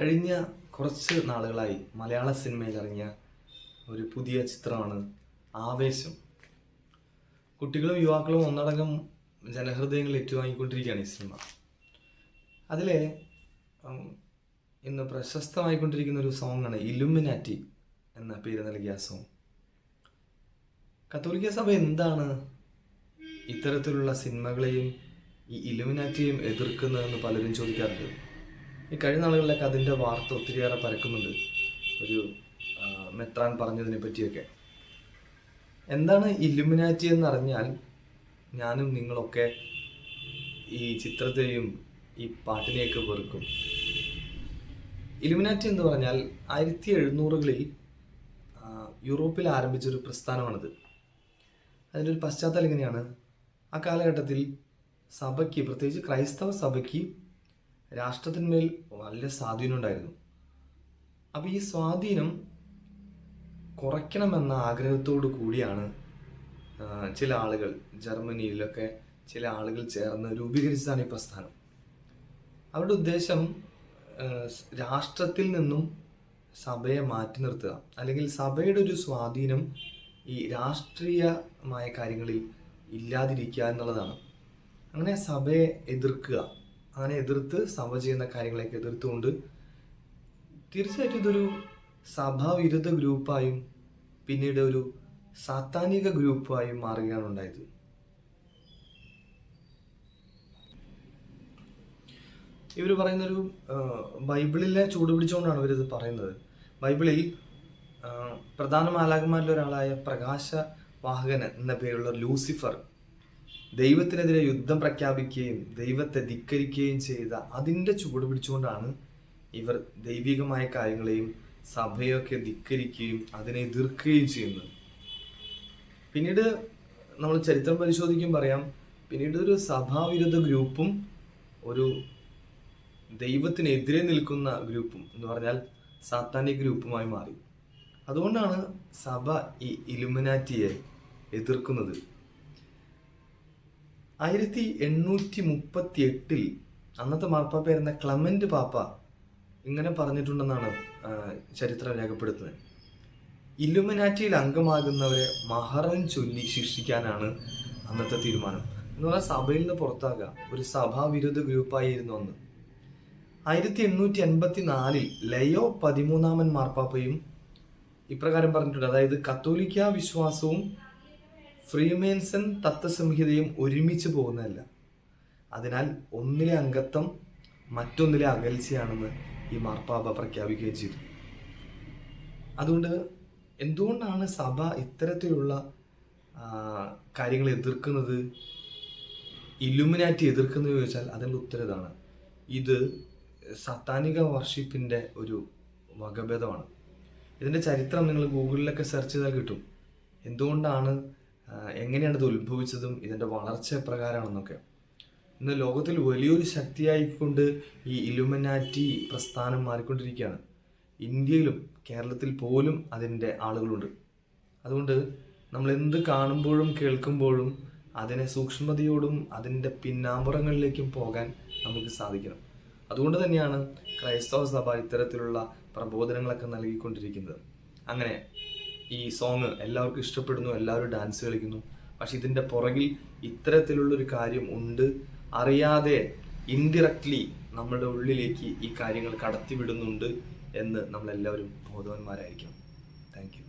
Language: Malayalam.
കഴിഞ്ഞ കുറച്ച് നാളുകളായി മലയാള സിനിമയിൽ ഇറങ്ങിയ ഒരു പുതിയ ചിത്രമാണ് ആവേശം. കുട്ടികളും യുവാക്കളും ഒന്നടങ്കം ജനഹൃദയങ്ങൾ ഏറ്റുവാങ്ങിക്കൊണ്ടിരിക്കുകയാണ് ഈ സിനിമ. അതിലെ ഇന്ന് പ്രശസ്തമായിക്കൊണ്ടിരിക്കുന്ന ഒരു സോങ്ങാണ് ഇലുമിനാറ്റി എന്ന പേര് നൽകിയ സോങ്. കത്തോലിക്ക സഭ എന്താണ് ഇത്തരത്തിലുള്ള സിനിമകളെയും ഈ ഇലുമിനാറ്റിയും എതിർക്കുന്നതെന്ന് പലരും ചോദിക്കാറുണ്ട്. ഈ കഴിഞ്ഞ നാളുകളിലൊക്കെ അതിന്റെ വാർത്ത ഒത്തിരിയേറെ പരക്കുന്നുണ്ട്. ഒരു മെത്രാൻ പറഞ്ഞതിനെ പറ്റിയൊക്കെ. എന്താണ് ഇലുമിനാറ്റി എന്നറിഞ്ഞാൽ ഞാനും നിങ്ങളൊക്കെ ഈ ചിത്രത്തെയും ഈ പാട്ടിനെയൊക്കെ വെറുക്കും. ഇലുമിനാറ്റി എന്ന് പറഞ്ഞാൽ ആയിരത്തി എഴുന്നൂറുകളിൽ യൂറോപ്പിൽ ആരംഭിച്ചൊരു പ്രസ്ഥാനമാണിത്. അതിന്റെ ഒരു പശ്ചാത്തലം ഇങ്ങനെയാണ്. ആ കാലഘട്ടത്തിൽ സഭയ്ക്ക് പ്രത്യേകിച്ച് ക്രൈസ്തവ സഭയ്ക്ക് രാഷ്ട്രത്തിന്മേൽ വലിയ സ്വാധീനം ഉണ്ടായിരുന്നു അപ്പോൾ ഈ സ്വാധീനം കുറയ്ക്കണമെന്ന ആഗ്രഹത്തോടു കൂടിയാണ് ചില ആളുകൾ ജർമ്മനിയിലൊക്കെ ചില ആളുകൾ ചേർന്ന് രൂപീകരിച്ചതാണ് ഈ പ്രസ്ഥാനം. അവരുടെ ഉദ്ദേശം രാഷ്ട്രത്തിൽ നിന്നും സഭയെ മാറ്റി നിർത്തുക. അല്ലെങ്കിൽ സഭയുടെ ഒരു സ്വാധീനം ഈ രാഷ്ട്രീയമായ കാര്യങ്ങളിൽ ഇല്ലാതിരിക്കുക എന്നുള്ളതാണ്. അങ്ങനെ സഭയെ എതിർക്കുക. അങ്ങനെ എതിർത്ത് സഭ ചെയ്യുന്ന കാര്യങ്ങളെയൊക്കെ എതിർത്തുകൊണ്ട് തീർച്ചയായിട്ടും ഇതൊരു സഭാവിരുദ്ധ ഗ്രൂപ്പായും പിന്നീട് ഒരു സാത്താനിക ഗ്രൂപ്പായും മാറുകയാണ് ഉണ്ടായത്. ഇവർ പറയുന്നൊരു ബൈബിളിലെ ചൂടുപിടിച്ചുകൊണ്ടാണ് ഇവരിത് പറയുന്നത്. ബൈബിളിൽ പ്രധാന മാലാകന്മാരിൽ ഒരാളായ പ്രകാശ വാഹകൻ എന്ന പേരുള്ള ലൂസിഫർ ദൈവത്തിനെതിരെ യുദ്ധം പ്രഖ്യാപിക്കുകയും ദൈവത്തെ ധിക്കരിക്കുകയും ചെയ്ത അതിന്റെ ചുവട് പിടിച്ചുകൊണ്ടാണ് ഇവർ ദൈവികമായ കാര്യങ്ങളെയും സഭയൊക്കെ ധിക്കരിക്കുകയും അതിനെ എതിർക്കുകയും ചെയ്യുന്നത്. പിന്നീട് നമ്മൾ ചരിത്രം പരിശോധിക്കും പറയാം പിന്നീട് ഒരു സഭാവിരുദ്ധ ഗ്രൂപ്പും ഒരു ദൈവത്തിനെതിരെ നിൽക്കുന്ന ഗ്രൂപ്പും എന്ന് പറഞ്ഞാൽ സാത്താനിക് ഗ്രൂപ്പുമായി മാറി. അതുകൊണ്ടാണ് സഭ ഈ ഇലുമിനാറ്റിയെ എതിർക്കുന്നത്. ആയിരത്തി എണ്ണൂറ്റി മുപ്പത്തി എട്ടിൽ അന്നത്തെ മാർപ്പാപ്പയായിരുന്ന ക്ലമന്റ് പാപ്പ ഇങ്ങനെ പറഞ്ഞിട്ടുണ്ടെന്നാണ് ചരിത്രം രേഖപ്പെടുത്തുന്നത്. ഇലുമിനാറ്റിയിൽ അംഗമാകുന്നവരെ മഹറൻ ചൊല്ലി ശിക്ഷിക്കാനാണ് അന്നത്തെ തീരുമാനം. എന്ന് പറഞ്ഞാൽ സഭയിൽ നിന്ന് പുറത്താക്കുക ഒരു സഭാവിരുദ്ധ ഗ്രൂപ്പായിരുന്നു അന്ന്. ആയിരത്തി എണ്ണൂറ്റി എൺപത്തി നാലിൽ ലയോ പതിമൂന്നാമൻ മാർപ്പാപ്പയും ഇപ്രകാരം പറഞ്ഞിട്ടുണ്ട്. അതായത് കത്തോലിക്ക വിശ്വാസവും ഫ്രീമേൻസൺ തത്വസംഹിതയും ഒരുമിച്ച് പോകുന്നതല്ല. അതിനാൽ ഒന്നിലെ അംഗത്വം മറ്റൊന്നിലെ അകൽച്ചയാണെന്ന് ഈ മാർപ്പാപ്പ പ്രഖ്യാപിക്കുകയും ചെയ്തു. അതുകൊണ്ട് എന്തുകൊണ്ടാണ് സഭ ഇത്തരത്തിലുള്ള കാര്യങ്ങൾ എതിർക്കുന്നത് ഇലുമിനാറ്റി എതിർക്കുന്നത് ചോദിച്ചാൽ അതിന്റെ ഉത്തരതാണ് ഇത് സത്താനിക വർഷിപ്പിന്റെ ഒരു വകഭേദമാണ്. ഇതിന്റെ ചരിത്രം നിങ്ങൾ ഗൂഗിളിലൊക്കെ സെർച്ച് ചെയ്താൽ കിട്ടും. എന്തുകൊണ്ടാണ് എങ്ങനെയാണ് ഇത് ഉത്ഭവിച്ചതും ഇതിന്റെ വളർച്ച എപ്രകാരമാണെന്നൊക്കെ ഇന്ന് ലോകത്തിൽ വലിയൊരു ശക്തിയായിക്കൊണ്ട് ഈ ഇലുമിനാറ്റി പ്രസ്ഥാനം മാറിക്കൊണ്ടിരിക്കുകയാണ്. ഇന്ത്യയിലും കേരളത്തിൽ പോലും അതിന്റെ ആളുകളുണ്ട്. അതുകൊണ്ട് നമ്മൾ എന്ത് കാണുമ്പോഴും കേൾക്കുമ്പോഴും അതിനെ സൂക്ഷ്മതയോടും അതിന്റെ പിന്നാമ്പുറങ്ങളിലേക്കും പോകാൻ നമുക്ക് സാധിക്കണം. അതുകൊണ്ട് തന്നെയാണ് ക്രൈസ്തവ സഭ ഇത്തരത്തിലുള്ള പ്രബോധനങ്ങളൊക്കെ നൽകിക്കൊണ്ടിരിക്കുന്നത്. അങ്ങനെ ഈ സോങ് എല്ലാവർക്കും ഇഷ്ടപ്പെടുന്നു എല്ലാവരും ഡാൻസ് കളിക്കുന്നു. പക്ഷെ ഇതിന്റെ പുറകിൽ ഇത്തരത്തിലുള്ളൊരു കാര്യം ഉണ്ട്. അറിയാതെ ഇൻഡിറക്ട്ലി നമ്മുടെ ഉള്ളിലേക്ക് ഈ കാര്യങ്ങൾ കടത്തിവിടുന്നുണ്ട് എന്ന് നമ്മളെല്ലാവരും ബോധവാന്മാരായിരിക്കണം. Thank you